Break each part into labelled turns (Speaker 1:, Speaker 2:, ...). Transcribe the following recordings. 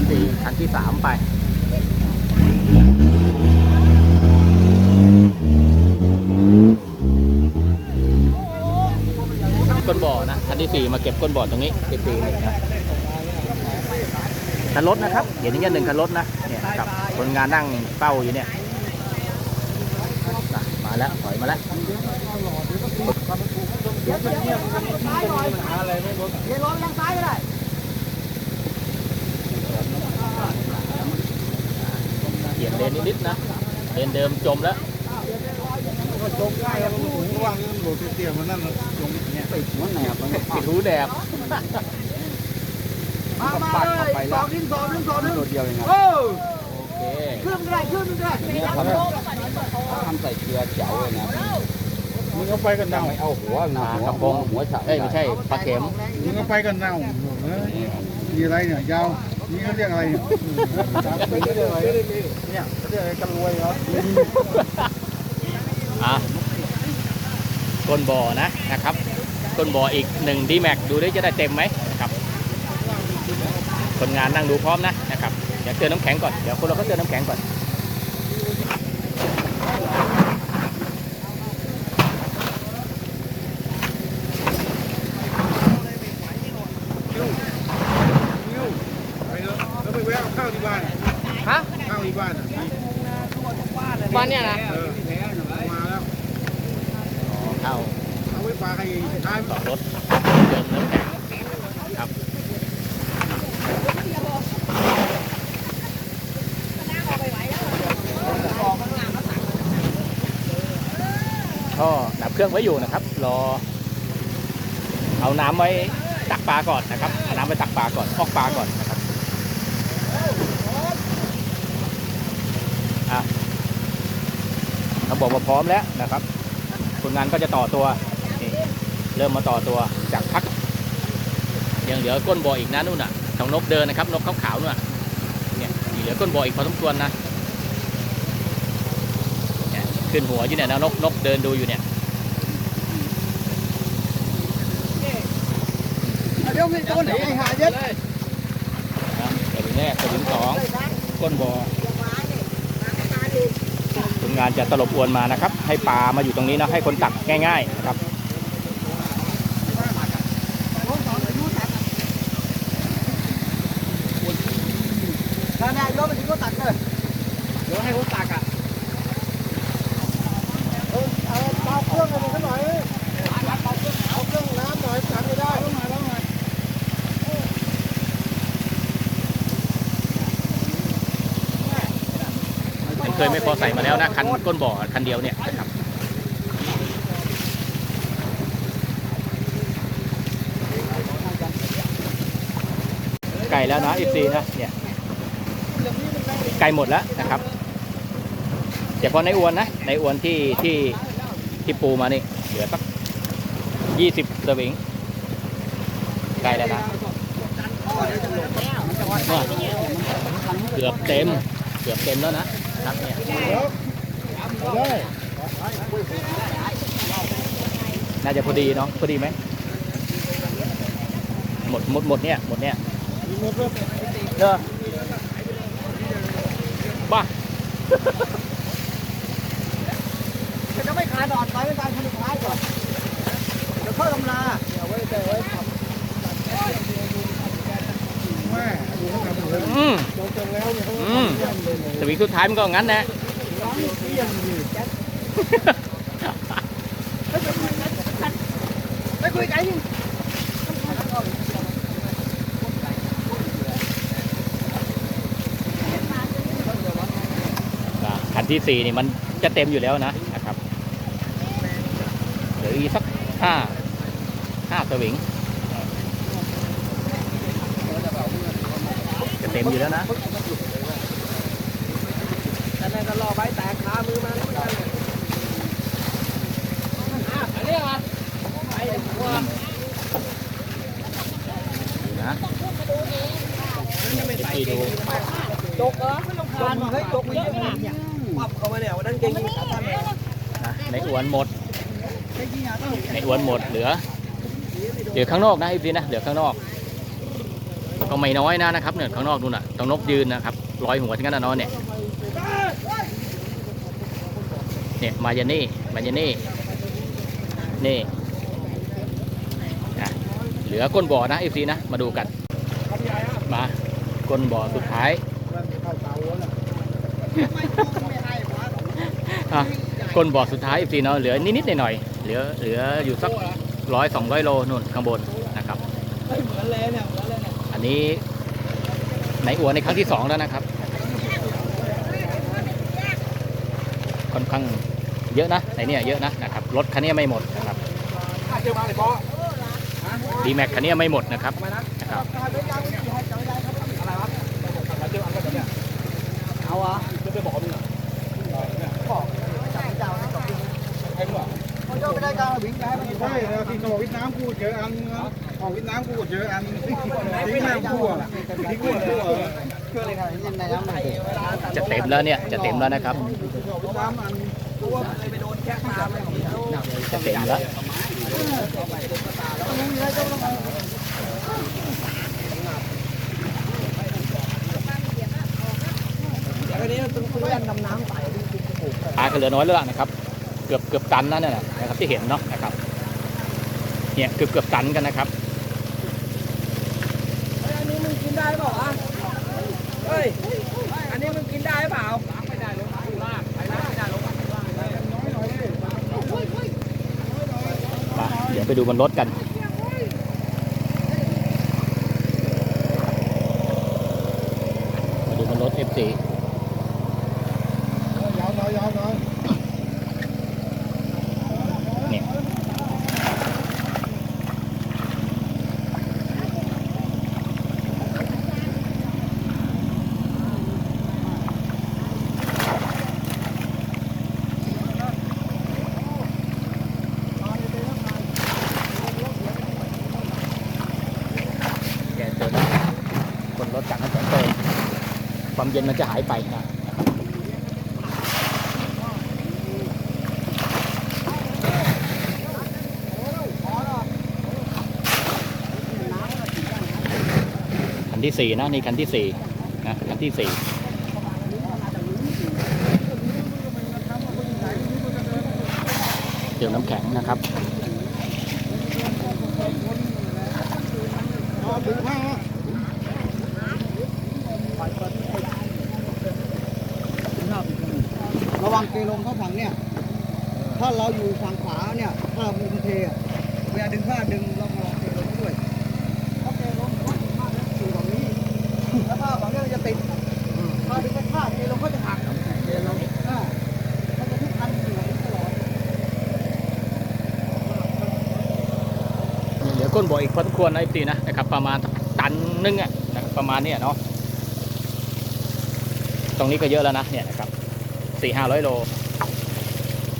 Speaker 1: F4 คันที่สามไปก้นบ่อนะคันที่สี่มาเก็บก้นบ่อตรงนี้ F4 นี่นะคันรถนะครับเห็นอย่างเงี้ยหนึ่งคันรถนะเนี่ยครับคนงานนั่งเป้าอยู่เนี่ยมาแล้วถอยมาแล้วเปลี่ยนเลน นิดๆนะเลนเดิมจมแล้ว
Speaker 2: ตรงใกล้แล้วผมว่างนี่โหลดเตี้ยๆมันนั่นตรงเนี่ยไปหัวแหนบมัน
Speaker 1: ปิดหูแดบ
Speaker 2: มาปัดเข้าไปแล้วสองนึงสองนึงตัวเดียวเองนะ
Speaker 1: โอเค
Speaker 2: ขึ้นได้ขึ้นได้ทำใส่เกลือเจ๋วเลยนะมึงเอาไปกันเน่าไม่เอาหัวนา
Speaker 1: กระพง
Speaker 2: หัวฉะ
Speaker 1: เอ้ยไม่ใช่ปลาเข็ม
Speaker 2: มึงเอาไปกันเน่ามีอะไรเนี่ยยาว นี่เขาเรียกอะไรเนี่ยไม่เรียกอะไรเนี่ยเขาเรียกอะไรกันรวยเหรอ
Speaker 1: อะก้นบ่อนะนะครับก้นบ่ออีกหนึ่งดีแม็กดูได้จะได้เต็มไหมนะครับคนงานนั่งดูพร้อมนะนะครับเดี๋ยวเติมน้ำแข็งก่อนเดี๋ยวคนเราก็เติมน้ำแข็งก่อน
Speaker 2: ไปเถอะแล้วไปแวะเอาข้าวที่บ้าน
Speaker 3: ฮะ
Speaker 2: ข้าวที่ บ้านอะ
Speaker 3: บ้านเนี่ยนะ
Speaker 2: เออแท้มาแล้ว
Speaker 1: เข้า
Speaker 2: เอาไว้ฝากให้ท้าย
Speaker 1: ต่อรถเติมน้ำแข็งครับก็ดับเครื่องไว้อยู่นะครับ รอ เอาน้ำไว้ตักปลาก่อนนะครับเอาน้ำไปตักปลาก่อนออกปลาก่อนนะครับอะ เขาบอกว่าพร้อมแล้วนะครับคนงานก็จะต่อตัวนี่เริ่มมาต่อตัวจากพักยังเหลือก้นบ่ออีกนะนู่นน่ะของนกเดินนะครับ นกขาวๆนู่นน่ะเนี่ยมีเหลือก้นบ่ออีกพอสมควรนะเนี่ยขึ้นหัวอยู่เนี่ยนะนกนกเดินดูอยู่เนี่ย
Speaker 2: เดี๋ยวมีตัวไหนหาเย็ด
Speaker 1: นะกระดิ่งแรกกระดิ่งสองก้นบ่อคน งานจะตลบอวนมานะครับ ให้ปลามาอยู่ตรงนี้นะให้คนตักง่ายๆนะครับ
Speaker 2: นายนายรถมันถึงก็ตัดเลย
Speaker 3: เดี๋ยวให้เขาตักอะ
Speaker 2: เออเอาเบาเครื่องหน่อยหน่อยเอาเครื่องน้ำหน่อยตัดไม่ได้ต้องมาต้องมา
Speaker 1: มัน เคยไม่พอใส่มาแล้วนะคันก้นบ่อคันเดียวเนี่ยนะครับไก่แล้วนะอีซีนะเนี่ยไก่หมดแล้วนะครับเฉพาะในอวนนะในอวนที่ที่ที่ปูมานี่เหลือสักยี่สิบสวิงไก่แล้วนะเนี่ยเกือบเต็มเกือบเต็มแล้วนะ ครับเนี่ยน่าจะพอดีเนาะพอดีไหมหมดหมดหมดเนี่ยหมดเนี่ย
Speaker 2: หมดแล้ว
Speaker 1: เอบ้า
Speaker 2: จะไม่ขายดอดไปไม่การคนสุดท้ายก่อนเดี๋ยวค่อยลำลาเดี๋ยวไว้แต่ไว้ทำแม่ดูเขาทำเลย
Speaker 1: อืม
Speaker 2: อื
Speaker 1: มสวิงสุดท้ายมันก็งั้นแหละ
Speaker 2: ไปคุยกัน
Speaker 1: คันที่สี่นี่มันจะเต็มอยู่แล้วนะนะครับเหลืออีกสักห้าห้าสวิงจะเต็มอยู่แล้วนะ
Speaker 3: แต่นั่นก็รอใบแตกขามือมาแล้วไม่ได้เลยอะอันนี้อะไปหัว
Speaker 1: ดูนะที่ดู
Speaker 3: จกเหรอไม่ต้องคานเฮ้ยจกมีเยอะขนาดเนี่ยปับเข้ามาเนี่ยวันนั้นเก่งยิงขาท่านเลย
Speaker 1: นะในอวนหมด ในอวนหมดเหลือเหลือข้างนอกนะอีกทีนะเหลือข้างนอก ก็ไม่น้อยนะนะครับเนี่ยข้างนอกนู่นน่ะต้องนกยืนนะครับลอยหัวทั้งนั้นนะเนเนี่ยเนี่ยมาเยนี่มาเยนี่นี่นะเหลือก้นบ่อนะเอฟซีนะมาดูกันมาก้นบ่อสุดท้ายก้นบ่อสุดท้ายเอฟซีเนาะเหลือนิดๆหน่อยๆเหลือเหลืออยู่สักร้อยสองร้อยโลนู่นข้างบนนะครับ
Speaker 3: เหมือนเลยเนี่ยันนี้
Speaker 1: ในอัวในครั้งที่สองแล้วนะครับ ค่อนข้างเยอะนะในเนี้เยอะนะนะครับรถคันนี้ไม่หมดนะครับดีแม็กคันนี้ไม่หมดนะครับ
Speaker 3: นะ
Speaker 1: นะครับ
Speaker 3: การไปยาวที่ให้จำได้ครับอไมาเจออับบเนี้ยเอาอะจะไปบอกมึงอะบอกจับเจ้าให้จบใครมึงอะเขาโยกไม่ได้กางวิ่งได้ไม่
Speaker 2: ใช่
Speaker 3: ได้
Speaker 2: ที่เขาวิน้ำกูเจออันนึง ของวิทน้ำกูเจอะอันทิ้งน้ำกูอะทิ้งกูอะ
Speaker 3: เจะ
Speaker 1: เต็มแล้วเนี่ยจะเต็มแล้วนะครับจะเต็มแล้วปลาก็เหลือน้อยแล้วล่ะนะครับ เกือบเกือบตันนั่นน่ะนะครับที่เห็นเนาะนะครับเนี่ยเกือบเกือบตันกันนะครับ
Speaker 3: อันนี้มึงกินได้เปล่าวะเฮ้ย อันนี้มึงกินได้เปล่าไม่ได้ลงลากไปลากไม่ได้ลง
Speaker 1: มาเดี๋ยว ไปดูบนรถกัน มาดูบนรถ F4
Speaker 2: ยาวหน่อยยาวหน่อย
Speaker 1: เนี่ยแกเจอแล้วคนรถจากนั้นแสงเตย ความเย็นมันจะหายไปนะคันที่สี่นะนี่คันที่สี่นะคันที่สี่เดี๋ยวน้ำแข็งนะครับ
Speaker 2: ถึงห้า
Speaker 3: ระวัง เกลงเข้าฝั่งเนี่ย ถ้าเราอยู่ฝั่งขวาเนี่ยถ้ามุมเทเวลาดึงผ้าดึงเรามองเกลงด้วยเพราะเกลงเขาผ้าเนี่ยอยู่ตรงนี้แล้วผ้าฝั่งนี้มันจะติดถ้าดึงผ้าเกลงก็จะหักเกลงอ่ามันจะทุกคันอยู่อย่างนี้ตลอด
Speaker 1: เหลือก้นบ่ออีกพอสมควรนะตีนะนะครับ ประมาณตันนึงอะนะรประมาณเนี้ยเนาะตรงนี้ก็เยอะแล้วนะเนี่ยนะครับ สี่ห้าร้อยโล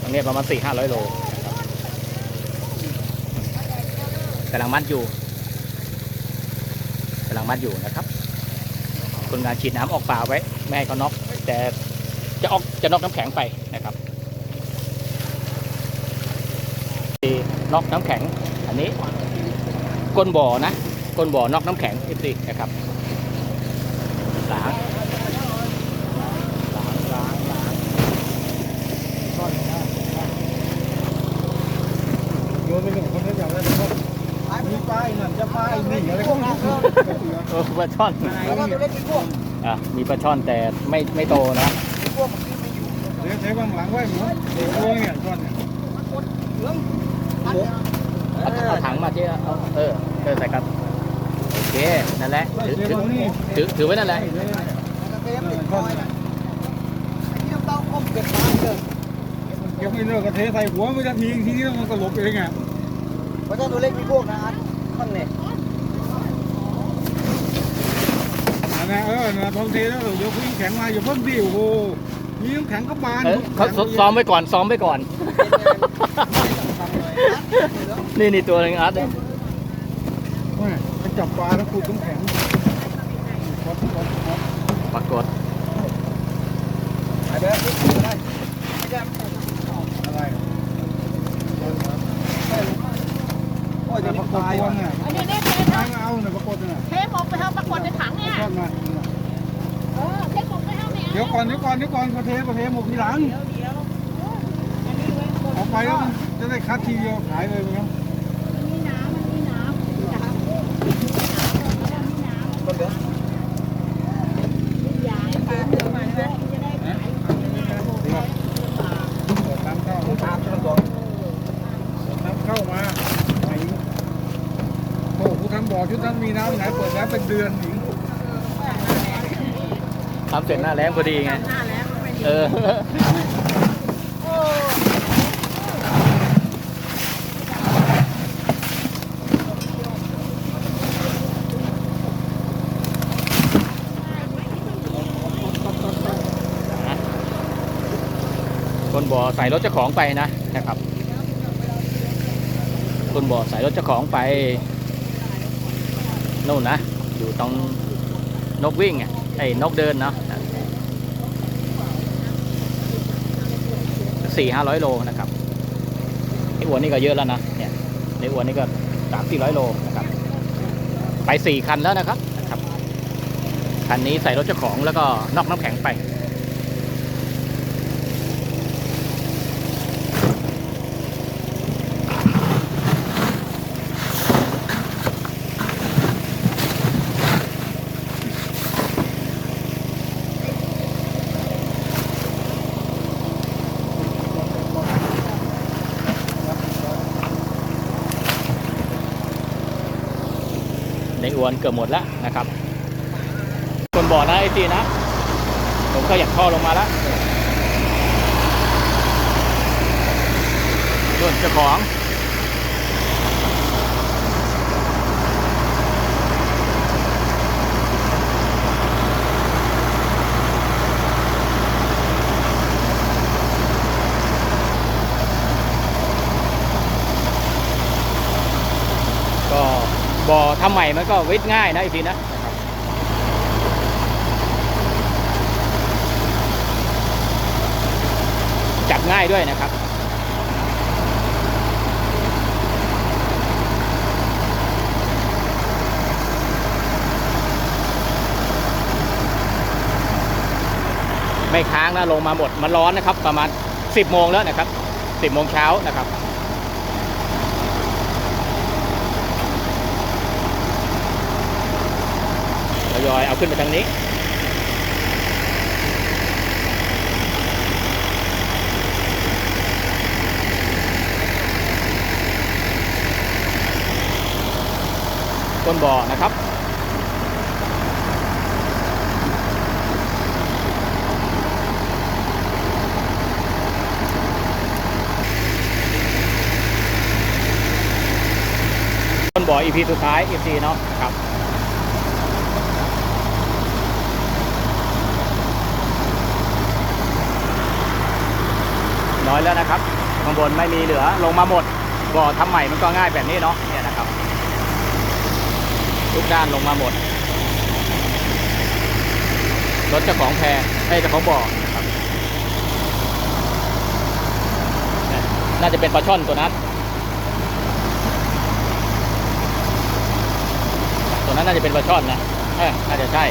Speaker 1: ตรงนี้ประมาณสี่ห้าร้อยโลกำลังมัดอยู่กำลังมัดอยู่นะครับคนงานฉีดน้ำออกป่าไว้ไม่ให้เขาน็อกแต่จะออกจะน็อกน้ำแข็งไปนะครับน็อกน้ำแข็ง อันนี้ก้นบ่อนะก้นบ่อนอกน้ำแข็งอีสินะครับล้างล้างล้างล้าง
Speaker 2: โยนไปหนึ่งคนนี้อย่างไรนะครับมีป้ายนั่นจะป้ายนี่อะไรพวกนี้
Speaker 1: เออปลาช่อน
Speaker 3: แล้วก็ตัวเล็กเป็นพวก
Speaker 1: อะมีปลาช่อนแต่ไม่ไม่โตนะ
Speaker 3: พวกมันกินไปอยู่
Speaker 2: เดี๋ยวใช้บางหลังไว้หมูเด็กตัวเนี่ยก้อนเนี่ย
Speaker 3: เหลือง
Speaker 1: เอาเอาถังมาที่เอาเออเออใส่ครับโอเคนั่นแหละถือ
Speaker 2: เดี๋ยว
Speaker 1: ถือ
Speaker 2: นี่
Speaker 1: ถือถือไว้นั่นแหละ
Speaker 3: แล้วก็เต็มติดคอยนะไอ้ที่น้ำเต้าก้มเก็บมาเกิน
Speaker 2: เก็บไม่เลิกกระเทใส่หัวไม่ได้ทีทีนี้มันสลบเองอะ
Speaker 3: เพราะฉะนั้นตัวเล็กมีพวกนะอันข้างเนี่ย
Speaker 2: นะเออนะตอนเทแล้วเดี๋ยวพี่แข็งมาอย่าเพิ่งดิโอ้โหมีน้ำแข็งก็บาน
Speaker 1: เออเขาซ้อมไว้ก่อนซ้อมไว้ก่อน นี่นี่ตัวหนึงอาร์ตเนี่ย
Speaker 2: ไปจับปลาแล้วขูดน้ำแข็งกดกดกด
Speaker 1: ปรากฏ
Speaker 3: ไอ้เด้อได้ไม่ได้
Speaker 2: อะไร
Speaker 3: โอ้ย
Speaker 2: แต่
Speaker 3: จะ
Speaker 2: ป
Speaker 3: มี
Speaker 2: รากฏ
Speaker 3: ตาย
Speaker 2: ตัว
Speaker 3: ว่ะ
Speaker 2: เนี่ย
Speaker 4: อันนี้เนี่ยเท
Speaker 2: ไม่เอาเนี่ยปรากฏเนี่ย
Speaker 4: เทหมกไปเถอะปรากฏ
Speaker 2: เดี๋ยว ก่อนเดี๋ยวก่อนเดี๋ยวก่อนประเทศประเทหมกทีหลัง
Speaker 4: เดี๋ยวเดี๋ยวอันนี้ไว้กด
Speaker 2: เอาไปแล้วจะได้คัดทีเดียวขายเลยมั้ง
Speaker 4: มีน้ำมันมีน้ำมีน้ำแล้วมีน้ำ
Speaker 3: คนเดียว
Speaker 4: มียายวมาแล้วจะได้ขายง่ายๆหมดเลยลำบาก
Speaker 2: เปิดน้ำเข้า
Speaker 3: ตามตัว
Speaker 2: เปิดน้ำเข้าผมทำบ่อชุดนั้นมีน้ำไหนเปิดน้ำเป็นเดือนหนิ
Speaker 1: ทำเสร็จหน้าแรงพอดีไง
Speaker 4: หน้าแล้วมันไม่ดี
Speaker 1: เออคนบ่อใส่รถเจ้าของไปนะนะครับ คนบ่อใส่รถเจ้าของไปนู่นนะ อยู่ตรงนกวิ่งอะไอ้นกเดินเนาะ สี่ห้าร้อยโลนะครับไออวนนี่ก็เยอะแล้วนะเนี่ยในอวนนี่ก็สามสี่ร้อยโลนะครับ ไปสี่คันแล้วนะครับนะครับคันนี้ใส่รถเจ้าของแล้วก็นอกน้ำแข็งไป อวนเกือบหมดแล้วนะครับคนบ่อนะไอซีนะ ผมก็อยากท่อลงมาแล้วส่วนเจ้าของ ก็บ่อ ทำใหม่มันก็วิทย์ง่ายนะอีกทีนะจับง่ายด้วยนะครับไม่ค้างนะลงมาหมดมันร้อนนะครับ ประมาณ 10 โมงแล้วนะครับ 10 โมงเช้านะครับ ยอยเอาขึ้นไปทางนี้ก้นบ่อนะครับก้นบ่อ EP สุดท้าย EP เนาะครับ น้อยแล้วนะครับข้างบนไม่มีเหลือลงมาหมดบ่อทำใหม่มันก็ง่ายแบบนี้เนาะเนี่ยนะครับ ทุกด้านลงมาหมดรถเจ้าของแพไอ้เจ้าของบ่อนะครับเนี่ยน่าจะเป็นปลาช่อนตัวนั้นตัวนั้นน่าจะเป็นปลาช่อนนะเออน่าจะใช่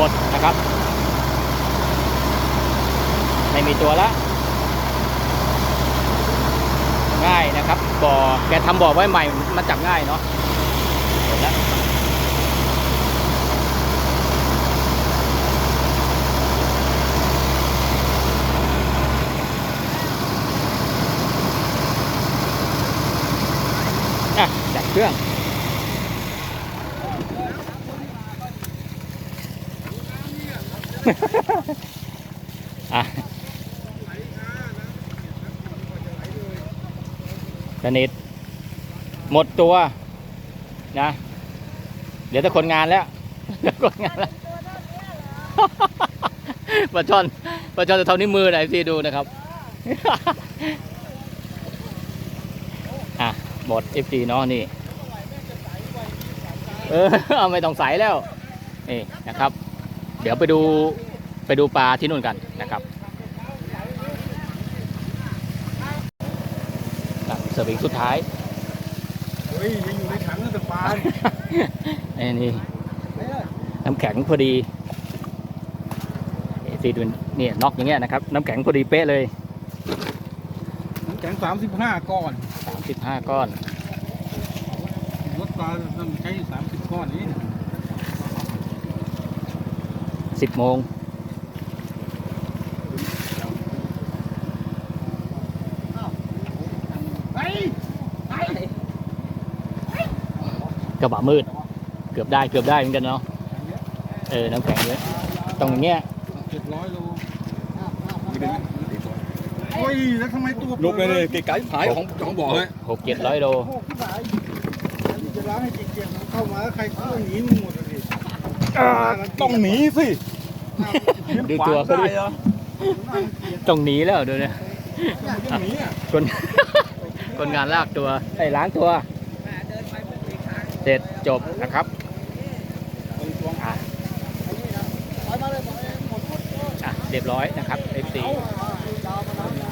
Speaker 1: หมดนะครับ ไม่มีตัวละง่ายนะครับบ่อแกทำบ่อไว้ใหม่มันจับง่ายเนาะหมดแล้วจับเครื่อง อะสนิทหมดตัวนะ เดี๋ยวจะคนงานแล้วคนงานแล้วปลาช่อนปลาช่อนจะเท่านิ้วมือไหนอยพี่ดูนะครับอะหมด FG เนาะนี่ เออเอาไม่ต้องใสแล้วนี่นะครับ เดี๋ยวไปดูไปดูปลาที่นู่นกันนะครับสวิงสุดท้าย
Speaker 2: เฮ้ยยังอยู่ในถังนะแต่ปลา
Speaker 1: ไอ้นี่น้ำแข็งพอดีสีดูเนี่ยน็อกอย่างเงี้ยนะครับน้ำแข็งพอดีเป๊ะเลย
Speaker 2: น้ำแข็งสามสิบห้าก้อน
Speaker 1: สามสิบห้าก้อน
Speaker 2: รถปลาต้องใช้สามสิบก้อนนี่
Speaker 1: 10โมง
Speaker 2: ไปไป
Speaker 1: กระบะมืด เกือบได้เกือบได้เหมือนกันเนาะ เออ น้ำแข็งเยอะตรงอย่างเงี้ย
Speaker 2: เจ็ดร้อยโลโอ้ย แล้วทำไมตัว
Speaker 5: ลบเลยเลยไกลๆผายของของบ่อเลย
Speaker 1: หกเจ็ดร้อยโล
Speaker 2: โอ้ที่ไหนจะล้างให้เจ็บๆมันเข้ามาแล้วใครเข้าหนีหมดเลย
Speaker 5: ต้องหนีสิ
Speaker 1: ดูตัวเขาดิ
Speaker 5: ได้เหรอ
Speaker 1: ต้องหนีแล้วดูเนี่ย
Speaker 5: ต้องหนีอะ
Speaker 1: คนคนงานลากตัวไอ้ล้างตัวเสร็จจบนะครับอะอะเรียบร้อยนะครับ F4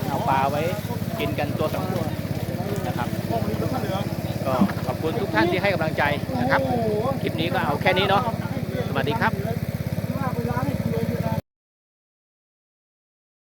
Speaker 1: เอาปลาไว้กินกันตัวสองตัวนะครับก็ขอบคุณทุกท่านที่ให้กำลังใจนะครับ คลิปนี้ก็เอาแค่นี้เนาะสวัสดีครับ